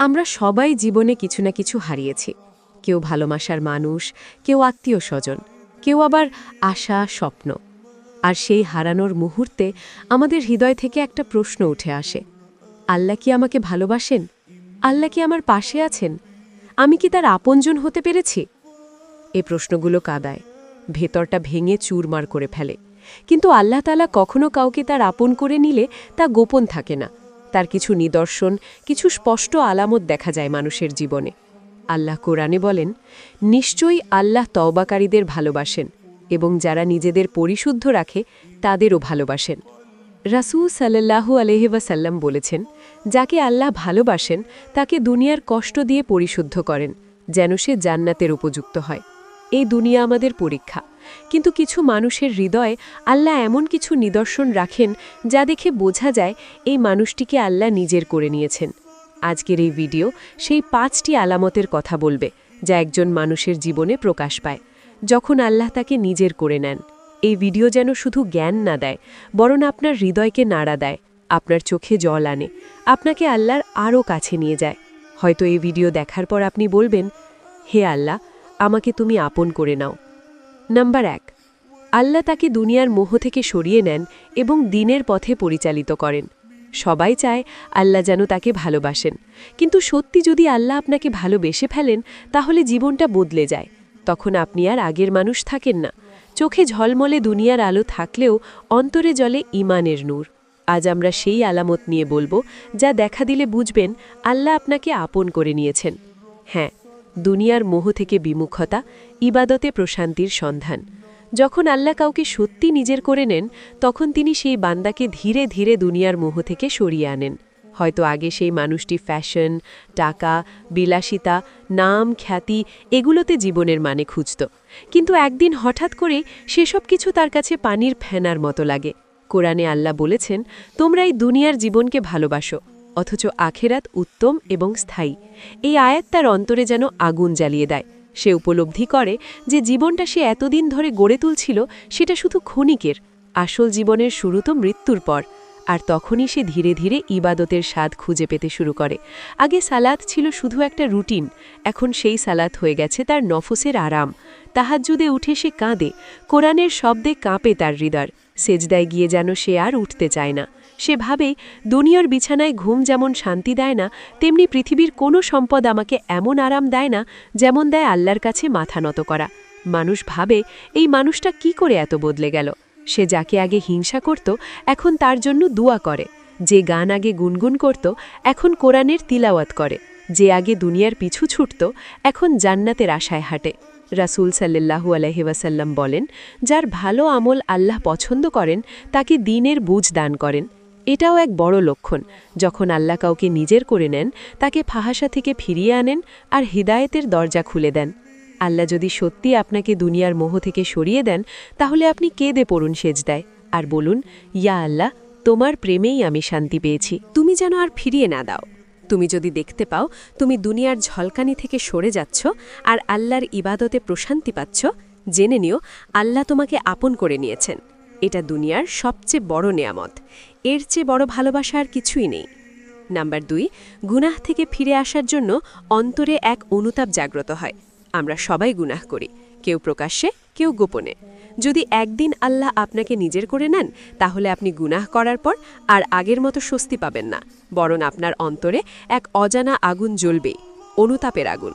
আমরা সবাই জীবনে কিছু না কিছু হারিয়েছি। কেউ ভালোবাসার মানুষ, কেউ আত্মীয় স্বজন, কেউ আবার আশা, স্বপ্ন। আর সেই হারানোর মুহূর্তে আমাদের হৃদয় থেকে একটা প্রশ্ন উঠে আসে। আল্লাহ কি আমাকে ভালোবাসেন? আল্লাহ কি আমার পাশে আছেন? আমি কি তার আপনজন হতে পেরেছি? এ প্রশ্নগুলো কাদায়, ভেতরটা ভেঙে চুরমার করে ফেলে। কিন্তু আল্লাহ তালা কখনো কাউকে তার আপন করে নিলে তা গোপন থাকে না। তার কিছু নিদর্শন, কিছু স্পষ্ট আলামত দেখা যায় মানুষের জীবনে। আল্লাহ কোরআনে বলেন, নিশ্চয়ই আল্লাহ তওবাকারীদের ভালোবাসেন এবং যারা নিজেদের পরিশুদ্ধ রাখে, তাদেরও ভালোবাসেন। রাসুল সাল্লাহু আলহিবাসাল্লাম বলেছেন, যাকে আল্লাহ ভালোবাসেন, তাকে দুনিয়ার কষ্ট দিয়ে পরিশুদ্ধ করেন, যেন সে জান্নাতের উপযুক্ত হয়। এই দুনিয়া আমাদের পরীক্ষা। কিন্তু কিছু মানুষের হৃদয়ে আল্লাহ এমন কিছু নিদর্শন রাখেন যা দেখে বোঝা যায় এই মানুষটিকে আল্লাহ নিজের করে নিয়েছেন। আজকের এই ভিডিও সেই পাঁচটি আলামতের কথা বলবে যা একজন মানুষের জীবনে প্রকাশ পায়, যখন আল্লাহ তাকে নিজের করে নেন। এই ভিডিও যেন শুধু জ্ঞান না দেয়, বরং আপনার হৃদয়কে নাড়া দেয়, আপনার চোখে জল আনে, আপনাকে আল্লাহর আরও কাছে নিয়ে যায়। হয়তো এই ভিডিও দেখার পর আপনি বলবেন, হে আল্লাহ, আমাকে তুমি আপন করে নাও। নাম্বার এক, আল্লাহ তাকে দুনিয়ার মোহ থেকে সরিয়ে নেন এবং দিনের পথে পরিচালিত করেন। সবাই চায় আল্লাহ যেন তাকে ভালোবাসেন। কিন্তু সত্যি যদি আল্লাহ আপনাকে ভালোবেসে ফেলেন, তাহলে জীবনটা বদলে যায়। তখন আপনি আর আগের মানুষ থাকেন না। চোখে ঝলমলে দুনিয়ার আলো থাকলেও অন্তরে জলে ইমানের নূর। আজ আমরা সেই আলামত নিয়ে বলব, যা দেখা দিলে বুঝবেন আল্লাহ আপনাকে আপন করে নিয়েছেন। হ্যাঁ দুনিয়ার মোহ থেকে বিমুখতা, ইবাদতে প্রশান্তির সন্ধান। যখন আল্লাহ কাউকে সত্যি নিজের করে নেন, তখন তিনি সেই বান্দাকে ধীরে ধীরে দুনিয়ার মোহ থেকে সরিয়ে আনেন। হয়তো আগে সেই মানুষটি ফ্যাশন, টাকা, বিলাসিতা, নাম, খ্যাতি এগুলোতে জীবনের মানে খুঁজত। কিন্তু একদিন হঠাৎ করে সেসব কিছু তার কাছে পানির ফেনার মতো লাগে। কোরআনে আল্লাহ বলেছেন, তোমরা এই দুনিয়ার জীবনকে ভালোবাসো। অথচ আখেরাত উত্তম এবং স্থায়ী। এই আয়াত তার অন্তরে যেন আগুন জ্বালিয়ে দেয়। সে উপলব্ধি করে যে জীবনটা সে এতদিন ধরে গড়ে তুলছিল, সেটা শুধু ক্ষণিকের। আসল জীবনের শুরু তো মৃত্যুর পর। আর তখনই সে ধীরে ধীরে ইবাদতের স্বাদ খুঁজে পেতে শুরু করে। আগে সালাত ছিল শুধু একটা রুটিন। এখন সেই সালাত হয়ে গেছে তার নফসের আরাম। তাহাজ্জুদে উঠে সে কাঁদে। কোরআনের শব্দে কাঁপে তার হৃদয়। সেজদায় গিয়ে যেন সে আর উঠতে চায় না। সে ভাবে দুনিয়ার বিছানায় ঘুম যেমন শান্তি দেয় না, তেমনি পৃথিবীর কোনো সম্পদ আমাকে এমন আরাম দেয় না যেমন দেয় আল্লাহর কাছে মাথা নত করা। মানুষ ভাবে, এই মানুষটা কি করে এত বদলে গেল? সে যাকে আগে হিংসা করত, এখন তার জন্য দুয়া করে। যে গান আগে গুনগুন করত, এখন কোরআনের তিলাওয়াত করে। যে আগে দুনিয়ার পিছু ছুটত, এখন জান্নাতের আশায় হাঁটে। রাসুল সাল্লাহু আলহিবাসাল্লাম বলেন, যার ভালো আমল আল্লাহ পছন্দ করেন, তাকে দিনের বুঝ দান করেন। এটাও এক বড় লক্ষণ। যখন আল্লাহ কাউকে নিজের করে নেন, তাকে ফাহাসা থেকে ফিরিয়ে আনেন আর হৃদায়তের দরজা খুলে দেন। আল্লাহ যদি সত্যি আপনাকে দুনিয়ার মোহ থেকে সরিয়ে দেন, তাহলে আপনি কেঁদে পড়ুন সেজ দেয় আর বলুন, ইয়া আল্লাহ, তোমার প্রেমেই আমি শান্তি পেয়েছি। তুমি যেন আর ফিরিয়ে না দাও। তুমি যদি দেখতে পাও তুমি দুনিয়ার ঝলকানি থেকে সরে যাচ্ছ আর আল্লাহর ইবাদতে প্রশান্তি পাচ্ছ, জেনে নিও আল্লাহ তোমাকে আপন করে নিয়েছেন। এটা দুনিয়ার সবচেয়ে বড় নেয়ামত। এর চেয়ে বড় ভালোবাসা আর কিছুই নেই। নাম্বার দুই, গুনাহ থেকে ফিরে আসার জন্য অন্তরে এক অনুতাপ জাগ্রত হয়। আমরা সবাই গুনাহ করি, কেউ প্রকাশ্যে, কেউ গোপনে। যদি একদিন আল্লাহ আপনাকে নিজের করে নেন, তাহলে আপনি গুনাহ করার পর আর আগের মতো স্বস্তি পাবেন না, বরং আপনার অন্তরে এক অজানা আগুন জ্বলবেই অনুতাপের আগুন।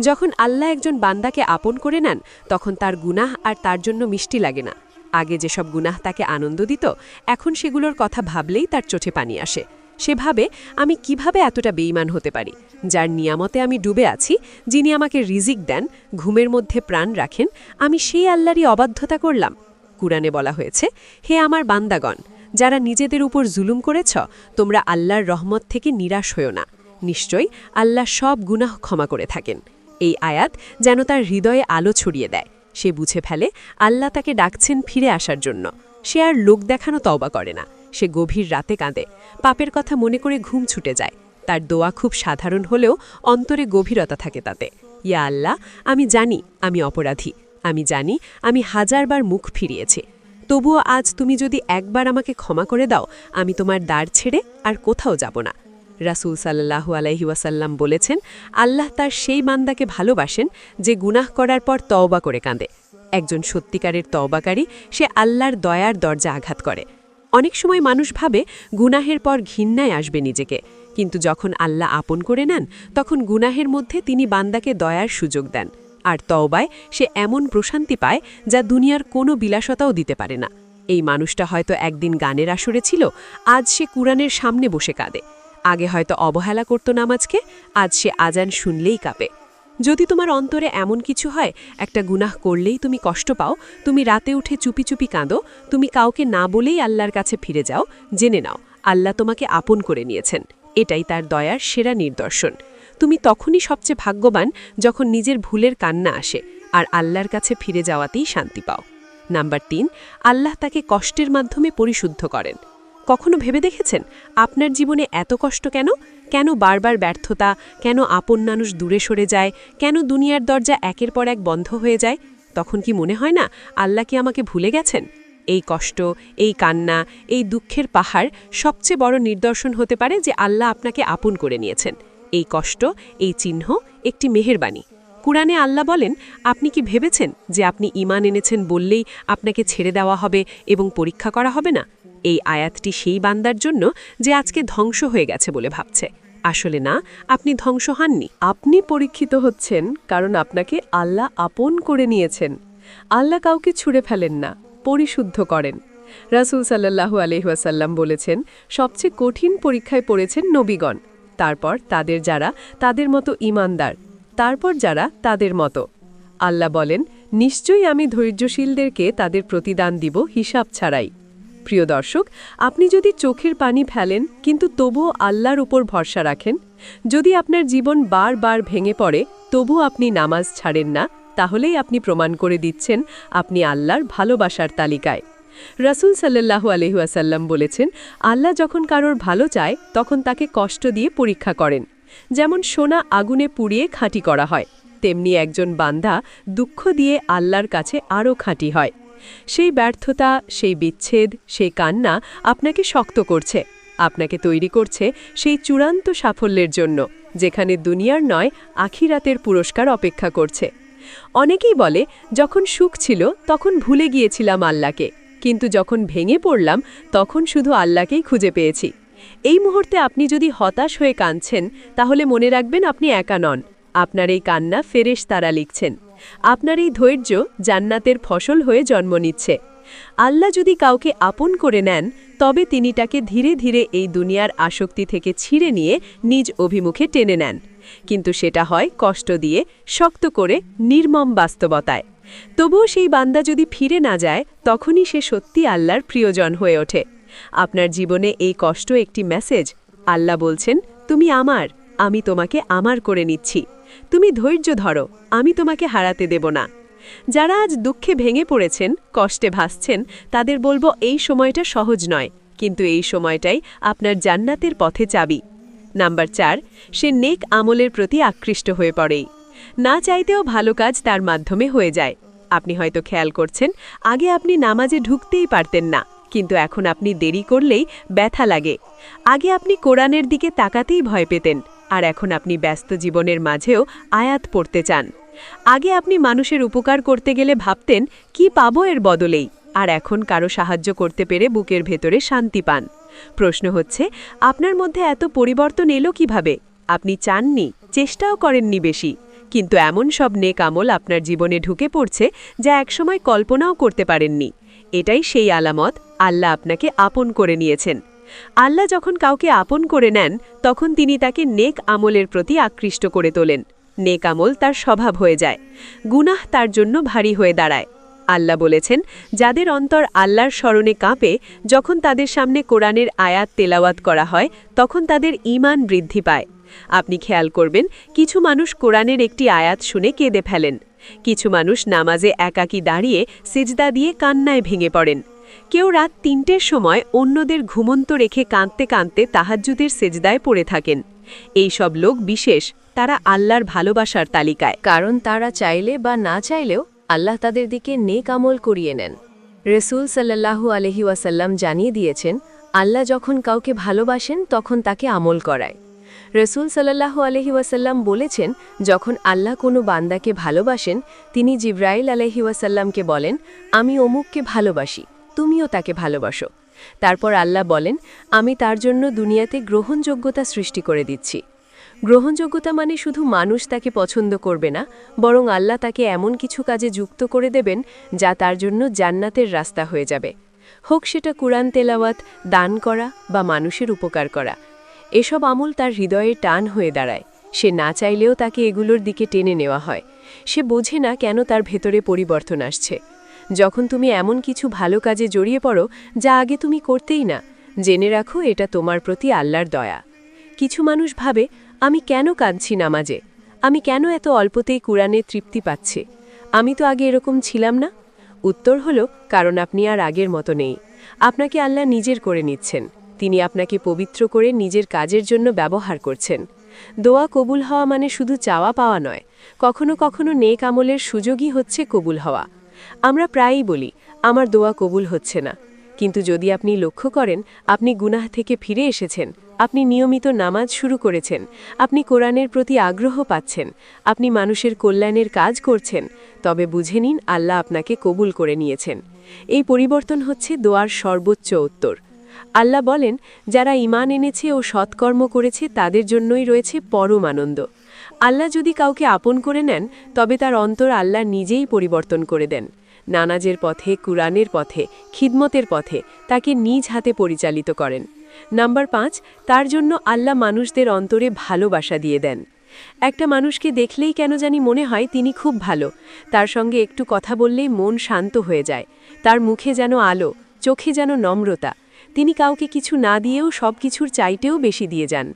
যখন আল্লাহ একজন বান্দাকে আপন করে নেন, তখন তার গুনাহ আর তার জন্য মিষ্টি লাগে না। আগে যেসব গুনাহ তাকে আনন্দ দিত, এখন সেগুলোর কথা ভাবলেই তার চোখে পানি আসে। সে ভাবে, আমি কীভাবে এতটা বেইমান হতে পারি? যার নিয়ামতে আমি ডুবে আছি, যিনি আমাকে রিজিক দেন, ঘুমের মধ্যে প্রাণ রাখেন, আমি সেই আল্লাহরই অবাধ্যতা করলাম। কুরআনে বলা হয়েছে, হে আমার বান্দাগণ, যারা নিজেদের উপর জুলুম করেছ, তোমরা আল্লাহর রহমত থেকে নিরাশ হও না। নিশ্চয়ই আল্লাহ সব গুনাহ ক্ষমা করে থাকেন। এই আয়াত যেন তার হৃদয়ে আলো ছড়িয়ে দেয়। সে বুঝে ফেলে আল্লাহ তাকে ডাকছেন ফিরে আসার জন্য। সে আর লোক দেখানো তওবা করে না। সে গভীর রাতে কাঁদে। পাপের কথা মনে করে ঘুম ছুটে যায়। তার দোয়া খুব সাধারণ হলেও অন্তরে গভীরতা থাকে তাতে। ইয়া আল্লাহ, আমি জানি আমি অপরাধী। আমি জানি আমি হাজারবার মুখ ফিরিয়েছি। তবুও আজ তুমি যদি একবার আমাকে ক্ষমা করে দাও, আমি তোমার দ্বার ছেড়ে আর কোথাও যাব না। রাসূল সাল্লাহু আলাইহি ওয়াসাল্লাম বলেছেন, আল্লাহ তার সেই বান্দাকে ভালোবাসেন যে গুনাহ করার পর তওবা করে কাঁদে। একজন সত্যিকারের তওবাকারী, সে আল্লাহর দয়ার দরজা আঘাত করে। অনেক সময় মানুষ ভাবে, গুনাহের পর ঘৃণায় আসবে নিজেকে। কিন্তু যখন আল্লাহ আপন করে নেন, তখন গুনাহের মধ্যে তিনি বান্দাকে দয়ার সুযোগ দেন। আর তওবায় সে এমন প্রশান্তি পায়, যা দুনিয়ার কোনো বিলাসতাও দিতে পারে না। এই মানুষটা হয়তো একদিন গানের আসরে ছিল, আজ সে কুরআনের সামনে বসে কাঁদে। আগে হয়তো অবহেলা করত নামাজকে, আজ সে আজান শুনলেই কাঁপে। যদি তোমার অন্তরে এমন কিছু হয়, একটা গুনাহ করলেই তুমি কষ্ট পাও, তুমি রাতে উঠে চুপি চুপি কাঁদো, তুমি কাউকে না বলেই আল্লাহর কাছে ফিরে যাও, জেনে নাও, আল্লাহ তোমাকে আপন করে নিয়েছেন। এটাই তার দয়ার সেরা নিদর্শন। তুমি তখনই সবচেয়ে ভাগ্যবান যখন নিজের ভুলের কান্না আসে, আর আল্লাহর কাছে ফিরে যাওয়াতেই শান্তি পাও। নাম্বার তিন, আল্লাহ তাকে কষ্টের মাধ্যমে পরিশুদ্ধ করেন। কখনো ভেবে দেখেছেন? আপনার জীবনে এত কষ্ট কেন? কেন বারবার ব্যর্থতা? কেন আপন মানুষ দূরে সরে যায়? কেন দুনিয়ার দরজা একের পর এক বন্ধ হয়ে যায়? তখন কি মনে হয় না আল্লাহ কি আমাকে ভুলে গেছেন? এই কষ্ট, এই কান্না, এই দুঃখের পাহাড় সবচেয়ে বড় নিদর্শন হতে পারে যে আল্লাহ আপনাকে আপন করে নিয়েছেন। এই কষ্ট, এই চিহ্ন একটি মেহেরবাণী কুরআনে আল্লাহ বলেন, আপনি কি ভেবেছেন যে আপনি ইমান এনেছেন বললেই আপনাকে ছেড়ে দেওয়া হবে এবং পরীক্ষা করা হবে না? এই আয়াতটি সেই বান্দার জন্য যে আজকে ধ্বংস হয়ে গেছে বলে ভাবছে। আসলে না, আপনি ধ্বংস হননি। আপনি পরীক্ষিত হচ্ছেন কারণ আপনাকে আল্লাহ আপন করে নিয়েছেন। আল্লাহ কাউকে ছুঁড়ে ফেলেন না, পরিশুদ্ধ করেন। রাসুল সাল্লাহু আলহাসাল্লাম বলেছেন, সবচেয়ে কঠিন পরীক্ষায় পড়েছেন নবীগণ। তারপর তাদের যারা তাদের মতো ইমানদার, তারপর যারা তাদের মতো। আল্লাহ বলেন, নিশ্চয়ই আমি ধৈর্যশীলদেরকে তাদের প্রতিদান দিব হিসাব ছাড়াই। প্রিয় দর্শক, আপনি যদি চোখের পানি ফেলেন, কিন্তু তবুও আল্লাহর উপর ভরসা রাখেন, যদি আপনার জীবন বারবার ভেঙে পড়ে তবু আপনি নামাজ ছাড়েন না, তাহলেই আপনি প্রমাণ করে দিচ্ছেন আপনি আল্লাহর ভালোবাসার তালিকায়। রাসুল সাল্লাহু আলহুয়াসাল্লাম বলেছেন, আল্লাহ যখন কারোর ভালো চায়, তখন তাকে কষ্ট দিয়ে পরীক্ষা করেন। যেমন সোনা আগুনে পুড়িয়ে খাঁটি করা হয়, তেমনি একজন বান্দা দুঃখ দিয়ে আল্লাহর কাছে আরও খাঁটি হয়। সেই ব্যর্থতা, সেই বিচ্ছেদ, সেই কান্না আপনাকে শক্ত করছে। আপনাকে তৈরি করছে সেই চূড়ান্ত সাফল্যের জন্য, যেখানে দুনিয়ার নয়, আখিরাতের পুরস্কার অপেক্ষা করছে। অনেকেই বলে, যখন সুখ ছিল, তখন ভুলে গিয়েছিলাম আল্লাহকে। কিন্তু যখন ভেঙে পড়লাম, তখন শুধু আল্লাহকেই খুঁজে পেয়েছি। এই মুহূর্তে আপনি যদি হতাশ হয়ে কাঁদছেন, তাহলে মনে রাখবেন আপনি একা নন। আপনার এই কান্না ফেরেশ তারা লিখছেন। আপনার এই ধৈর্য জান্নাতের ফসল হয়ে জন্ম নিচ্ছে। আল্লাহ যদি কাউকে আপন করে নেন, তবে তিনি তাকে ধীরে ধীরে এই দুনিয়ার আসক্তি থেকে ছিঁড়ে নিয়ে নিজ অভিমুখে টেনে নেন। কিন্তু সেটা হয় কষ্ট দিয়ে, শক্ত করে, নির্মম বাস্তবতায়। তবুও সেই বান্দা যদি ফিরে না যায়, তখনই সে সত্যি আল্লাহর প্রিয়জন হয়ে ওঠে। আপনার জীবনে এই কষ্ট একটি মেসেজ। আল্লাহ বলছেন, তুমি আমার, আমি তোমাকে আমার করে নিচ্ছি। তুমি ধৈর্য ধরো, আমি তোমাকে হারাতে দেব না। যারা আজ দুঃখে ভেঙে পড়েছেন, কষ্টে ভাসছেন, তাদের বলব এই সময়টা সহজ নয়, কিন্তু এই সময়টাই আপনার জান্নাতের পথে চাবি। নাম্বার চার, সে নেক আমলের প্রতি আকৃষ্ট হয়ে পড়েই না চাইতেও ভালো কাজ তার মাধ্যমে হয়ে যায়। আপনি হয়তো খেয়াল করছেন, আগে আপনি নামাজে ঢুকতেই পারতেন না, কিন্তু এখন আপনি দেরি করলেই ব্যথা লাগে। আগে আপনি কোরআনের দিকে তাকাতেই ভয় পেতেন। আর এখন আপনি ব্যস্ত জীবনের মাঝেও আয়াত পড়তে চান। আগে আপনি মানুষের উপকার করতে গেলে ভাবতেন, কি পাবো এর বদলেই? আর এখন কারও সাহায্য করতে পেরে বুকের ভেতরে শান্তি পান। প্রশ্ন হচ্ছে, আপনার মধ্যে এত পরিবর্তন এলো কীভাবে? আপনি চাননি, চেষ্টাও করেননি বেশি। কিন্তু এমন সব নেক আমল আপনার জীবনে ঢুকে পড়ছে, যা একসময় কল্পনাও করতে পারেননি। এটাই সেই আলামত আল্লাহ আপনাকে আপন করে নিয়েছেন। আল্লাহ যখন কাউকে আপন করে নেন, তখন তিনি তাকে নেক আমলের প্রতি আকৃষ্ট করে তোলেন। নেক আমল তার স্বভাব হয়ে যায়। গুনাহ তার জন্য ভারী হয়ে দাঁড়ায়। আল্লাহ বলেছেন, যাদের অন্তর আল্লাহর স্মরণে কাঁপে, যখন তাদের সামনে কোরআনের আয়াত তেলাওয়াত করা হয়, তখন তাদের ঈমান বৃদ্ধি পায়। আপনি খেয়াল করবেন, কিছু মানুষ কোরআনের একটি আয়াত শুনে কেঁদে ফেলেন। কিছু মানুষ নামাজে একাকী দাঁড়িয়ে সিজদা দিয়ে কান্নায় ভেঙে পড়েন। কেউ রাত তিনটের সময় অন্যদের ঘুমন্ত রেখে কাঁদতে কাঁদতে তাহাজ্জুদের সেজদায় পড়ে থাকেন। এই সব লোক বিশেষ, তারা আল্লাহর ভালোবাসার তালিকায়। কারণ তারা চাইলে বা না চাইলেও আল্লাহ তাদের দিকে নেক আমল করিয়ে নেন। রসুল সাল্লাহু আলহি ওয়াসাল্লাম জানিয়ে দিয়েছেন, আল্লাহ যখন কাউকে ভালোবাসেন তখন তাকে আমল করায়। রসুল সাল্লাহ আলহি ওয়াসাল্লাম বলেছেন, যখন আল্লাহ কোনো বান্দাকে ভালোবাসেন, তিনি জিব্রাইল আলহি ওয়াসাল্লামকে বলেন, আমি অমুককে ভালোবাসি। তুমিও তাকে ভালোবাসো। তারপর আল্লাহ বলেন, আমি তার জন্য দুনিয়াতে গ্রহণযোগ্যতা সৃষ্টি করে দিচ্ছি। গ্রহণযোগ্যতা মানে শুধু মানুষ তাকে পছন্দ করবে না, বরং আল্লাহ তাকে এমন কিছু কাজে যুক্ত করে দেবেন যা তার জন্য জান্নাতের রাস্তা হয়ে যাবে। হোক সেটা কুরআন তেলাওয়াত, দান করা বা মানুষের উপকার করা। এসব আমল তার হৃদয়ে টান হয়ে দাঁড়ায়। সে না চাইলেও তাকে এগুলোর দিকে টেনে নেওয়া হয়। সে বোঝে না কেন তার ভেতরে পরিবর্তন আসছে। যখন তুমি এমন কিছু ভালো কাজে জড়িয়ে পড়ো, যা আগে তুমি করতেই না, জেনে রাখো এটা তোমার প্রতি আল্লাহর দয়া। কিছু মানুষ ভাবে, আমি কেন কাঁদছি নামাজে? আমি কেন এত অল্পতেই কোরআনে তৃপ্তি পাচ্ছে? আমি তো আগে এরকম ছিলাম না? উত্তর হলো, কারণ আপনি আর আগের মতো নেই। আপনাকে আল্লাহ নিজের করে নিচ্ছেন। তিনি আপনাকে পবিত্র করে নিজের কাজের জন্য ব্যবহার করছেন। দোয়া কবুল হওয়া মানে শুধু চাওয়া পাওয়া নয়, কখনো কখনো নেক আমলের সুযোগই হচ্ছে কবুল হওয়া। আমরা প্রায়ই বলি, আমার দোয়া কবুল হচ্ছে না। কিন্তু যদি আপনি লক্ষ্য করেন, আপনি গুনাহ থেকে ফিরে এসেছেন, আপনি নিয়মিত নামাজ শুরু করেছেন, আপনি কোরআনের প্রতি আগ্রহ পাচ্ছেন, আপনি মানুষের কল্যাণের কাজ করছেন, তবে বুঝে নিন, আল্লাহ আপনাকে কবুল করে নিয়েছেন। এই পরিবর্তন হচ্ছে দোয়ার সর্বোচ্চ উত্তর। আল্লাহ বলেন, যারা ইমান এনেছে ও সৎকর্ম করেছে, তাদের জন্যই রয়েছে পরম আনন্দ। আল্লাহ যদি কাউকে আপন করে নেন, তবে তার অন্তর আল্লাহ নিজেই পরিবর্তন করে দেন। নানাজের পথে, কুরআনের পথে, খিদমতের পথে তাকে নিজ হাতে পরিচালিত করেন। নাম্বার পাঁচ, তার জন্য আল্লাহ মানুষদের অন্তরে ভালোবাসা দিয়ে দেন। একটা মানুষকে দেখলেই কেন জানি মনে হয় তিনি খুব ভালো। তার সঙ্গে একটু কথা বললেই মন শান্ত হয়ে যায়। তার মুখে যেন আলো, চোখে যেন নম্রতা। তিনি কাউকে কিছু না দিয়েও সব কিছুর চাইতেও বেশি দিয়ে যান।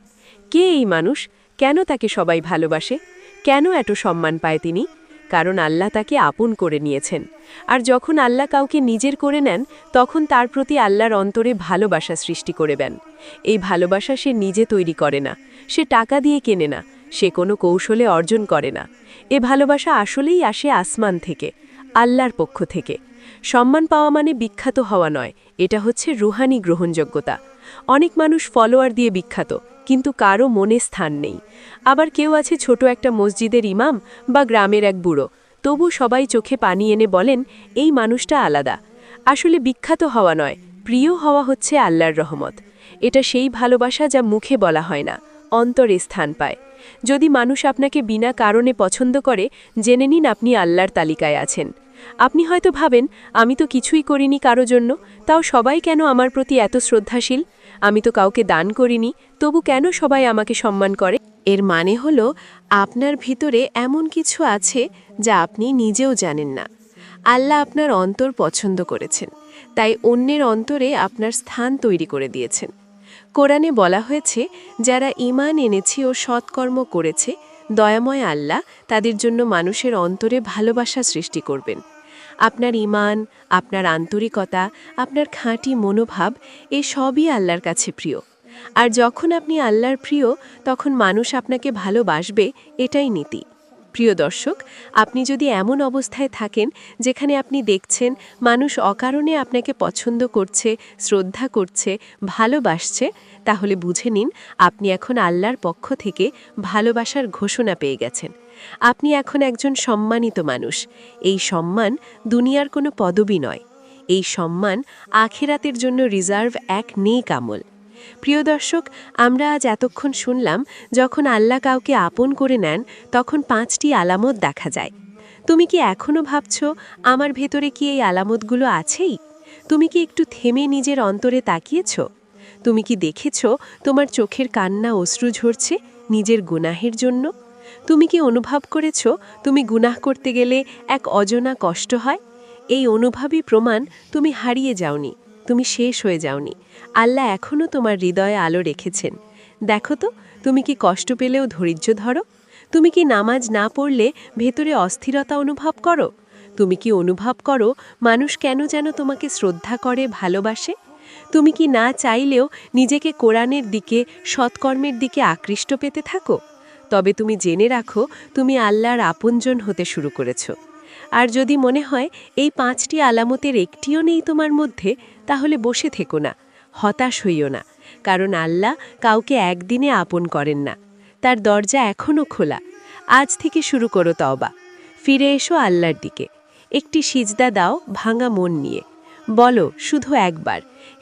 কে এই মানুষ? কেন তাকে সবাই ভালোবাসে? কেন এত সম্মান পায় তিনি? কারণ আল্লাহ তাকে আপন করে নিয়েছেন। আর যখন আল্লাহ কাউকে নিজের করে নেন, তখন তার প্রতি আল্লাহর অন্তরে ভালোবাসা সৃষ্টি করে দেন। এই ভালোবাসা সে নিজে তৈরি করে না। সে টাকা দিয়ে কেনে না। সে কোনো কৌশলে অর্জন করে না। এ ভালোবাসা আসলেই আসে আসমান থেকে, আল্লাহর পক্ষ থেকে। সম্মান পাওয়া মানে বিখ্যাত হওয়া নয়, এটা হচ্ছে রুহানি গ্রহণযোগ্যতা। অনেক মানুষ ফলোয়ার দিয়ে বিখ্যাত, কিন্তু কারও মনে স্থান নেই। আবার কেউ আছে ছোট একটা মসজিদের ইমাম বা গ্রামের এক বুড়ো, তবু সবাই চোখে পানি এনে বলেন, এই মানুষটা আলাদা। আসলে বিখ্যাত হওয়া নয়, প্রিয় হওয়া হচ্ছে আল্লাহর রহমত। এটা সেই ভালোবাসা যা মুখে বলা হয় না, অন্তরে স্থান পায়। যদি মানুষ আপনাকে বিনা কারণে পছন্দ করে, জেনে নিন আপনি আল্লাহর তালিকায় আছেন। আপনি হয়তো ভাবেন, আমি তো কিছুই করিনি কারও জন্য, তাও সবাই কেন আমার প্রতি এত শ্রদ্ধাশীল? আমি তো কাউকে দান করিনি, তবু কেন সবাই আমাকে সম্মান করে? এর মানে হল, আপনার ভিতরে এমন কিছু আছে যা আপনি নিজেও জানেন না। আল্লাহ আপনার অন্তর পছন্দ করেছেন, তাই অন্যের অন্তরে আপনার স্থান তৈরি করে দিয়েছেন। কোরআনে বলা হয়েছে, যারা ইমান এনেছে ও সৎকর্ম করেছে, দয়াময় আল্লাহ তাদের জন্য মানুষের অন্তরে ভালোবাসা সৃষ্টি করবেন। আপনার ইমান আপনার আন্তরিকতা, আপনার খাঁটি মনোভাব, এ সবই আল্লাহর কাছে প্রিয়। আর যখন আপনি আল্লাহর প্রিয়, তখন মানুষ আপনাকে ভালোবাসবে, এটাই নীতি। প্রিয় দর্শক, আপনি যদি এমন অবস্থায় থাকেন, যেখানে আপনি দেখছেন মানুষ অকারণে আপনাকে পছন্দ করছে, শ্রদ্ধা করছে, ভালোবাসছে, তাহলে বুঝে নিন, আপনি এখন আল্লাহর পক্ষ থেকে ভালোবাসার ঘোষণা পেয়ে গেছেন। আপনি এখন একজন সম্মানিত মানুষ। এই সম্মান দুনিয়ার কোনো পদবি নয়। এই সম্মান আখেরাতের জন্য রিজার্ভ এক নেই কামল প্রিয় দর্শক, আমরা আজ এতক্ষণ শুনলাম, যখন আল্লাহ কাউকে আপন করে নেন, তখন পাঁচটি আলামত দেখা যায়। তুমি কি এখনও ভাবছ, আমার ভেতরে কি এই আলামতগুলো আছেই? তুমি কি একটু থেমে নিজের অন্তরে তাকিয়েছ? তুমি কি দেখেছ, তোমার চোখের কান্না অশ্রু ঝরছে নিজের গুনাহের জন্য? তুমি কি অনুভব করেছ তুমি গুনাহ করতে গেলে এক অজনা কষ্ট হয়? এই অনুভবই প্রমাণ তুমি হারিয়ে যাওনি, তুমি শেষ হয়ে যাওনি। আল্লাহ এখনও তোমার হৃদয়ে আলো রেখেছেন। দেখো তো, তুমি কি কষ্ট পেলেও ধৈর্য ধরো? তুমি কি নামাজ না পড়লে ভেতরে অস্থিরতা অনুভব করো? তুমি কি অনুভব করো মানুষ কেন যেন তোমাকে শ্রদ্ধা করে, ভালোবাসে? তুমি কি না চাইলেও নিজেকে কোরআনের দিকে, সৎকর্মের দিকে আকৃষ্ট পেতে থাকো? তবে তুমি জেনে রাখো, তুমি আল্লাহর আপনজন হতে শুরু করেছ। আর যদি মনে হয়, এই পাঁচটি আলামতের একটিও নেই তোমার মধ্যে, তাহলে বসে থেকো না, হতাশ হইও না, কারণ আল্লাহ কাউকে একদিনে আপন করেন না। তার দরজা এখনও খোলা। আজ থেকে শুরু করো তওবা। ফিরে এসো আল্লাহর দিকে। একটি সিজদা দাও, ভাঙা মন নিয়ে। বলো, শুধু একবার,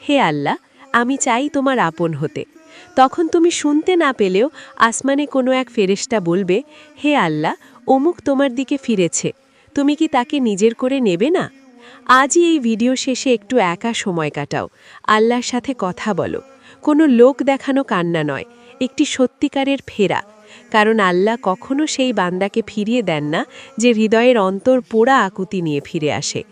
হে আল্লাহ, আমি চাই তোমার আপন হতে। তখন তুমি শুনতে না পেলেও আসমানে কোনো এক ফেরেশতা বলবে, হে আল্লাহ, অমুক তোমার দিকে ফিরেছে। তুমি কি তাকে নিজের করে নেবে না? আজই এই ভিডিও শেষে একটু একা সময় কাটাও। আল্লাহর সাথে কথা বলো। কোনো লোক দেখানো কান্না নয়। একটি সত্যিকারের ফেরা। কারণ আল্লাহ কখনো সেই বান্দাকে ফিরিয়ে দেন না যে হৃদয়ের অন্তর পোড়া আকুতি নিয়ে ফিরে আসে।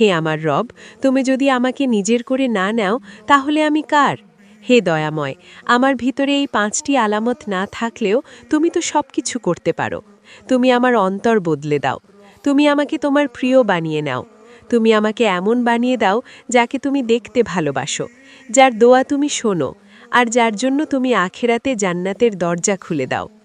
হে আমার রব, তুমি যদি আমাকে নিজের করে না নাও, তাহলে আমি কার? হে দয়াময়, আমার ভিতরে এই পাঁচটি আলামত না থাকলেও তুমি তো সব কিছু করতে পারো। তুমি আমার অন্তর বদলে দাও। তুমি আমাকে তোমার প্রিয় বানিয়ে নাও। তুমি আমাকে এমন বানিয়ে দাও যাকে তুমি দেখতে ভালোবাসো, যার দোয়া তুমি শোনো, আর যার জন্য তুমি আখেরাতে জান্নাতের দরজা খুলে দাও।